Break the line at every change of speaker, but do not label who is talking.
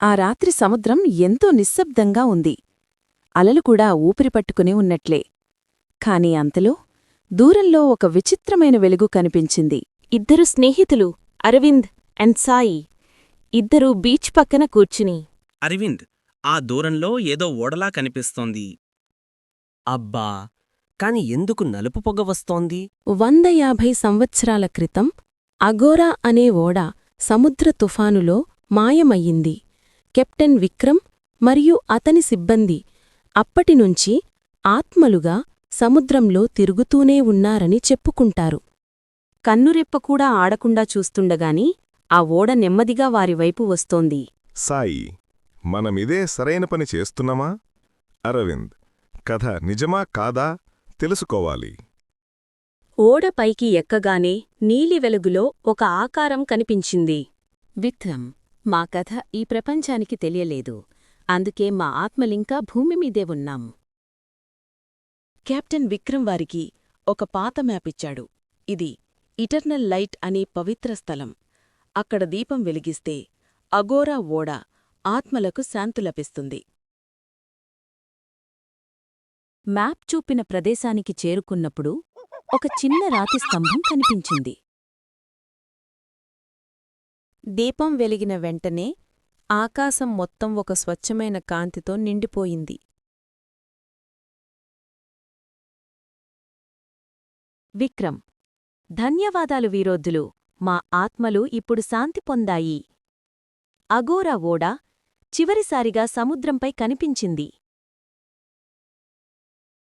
ఆ రాత్రి సముద్రం ఎంతో నిశ్శబ్దంగా ఉంది. అలలు కూడా ఊపిరి పట్టుకుని ఉన్నట్లే. కాని అంతలో దూరంలో ఒక విచిత్రమైన వెలుగు కనిపించింది.
ఇద్దరు స్నేహితులు అరవింద్ అండ్ సాయి. ఇద్దరూ బీచ్ పక్కన కూర్చుని.
అరవింద్ ఆ దూరంలో ఏదో ఓడలా కనిపిస్తోంది.
అబ్బా! కాని ఎందుకు నలుపు పొగ వస్తోంది?
వంద యాభై సంవత్సరాల క్రితం అగోరా అనే ఓడ సముద్ర తుఫానులో మాయమయ్యింది. కెప్టెన్ విక్రమ్ మరియు అతని సిబ్బంది అప్పటినుంచి ఆత్మలుగా సముద్రంలో తిరుగుతూనే ఉన్నారని చెప్పుకుంటారు.
కన్నురెప్పకూడా ఆడకుండా చూస్తుండగాని ఆ ఓడ నెమ్మదిగా వారివైపు వస్తోంది.
సాయి మనమిదే సరైన పని చేస్తున్నామా? అరవింద్ కథ నిజమా కాదా? తెలుసుకోవాలి.
ఓడ పైకి ఎక్కగానే నీలి వెలుగులో ఒక ఆకారం కనిపించింది. విక్రమ్ మా కథ ఈ ప్రపంచానికి తెలియలేదు. అందుకే మా ఆత్మలింకా భూమిమీదే ఉన్నాం. కెప్టెన్ విక్రమ్ వారికి ఒక పాత మ్యాపిచ్చాడు ఇది ఇటర్నల్ లైట్ అనే పవిత్ర స్థలం. అక్కడ దీపం వెలిగిస్తే అగోరా ఓడ ఆత్మలకు శాంతి లభిస్తుంది. మ్యాప్ చూపిన ప్రదేశానికి చేరుకున్నప్పుడు ఒక చిన్న రాతి స్తంభం కనిపించింది. దీపం వెలిగిన వెంటనే ఆకాశం మొత్తం ఒక స్వచ్ఛమైన కాంతితో నిండిపోయింది. విక్రమ్ ధన్యవాదాలు వీరోద్ధులు మా ఆత్మలు ఇప్పుడు శాంతి పొందాయి. అగోరా ఓడ చివరిసారిగా సముద్రంపై కనిపించింది.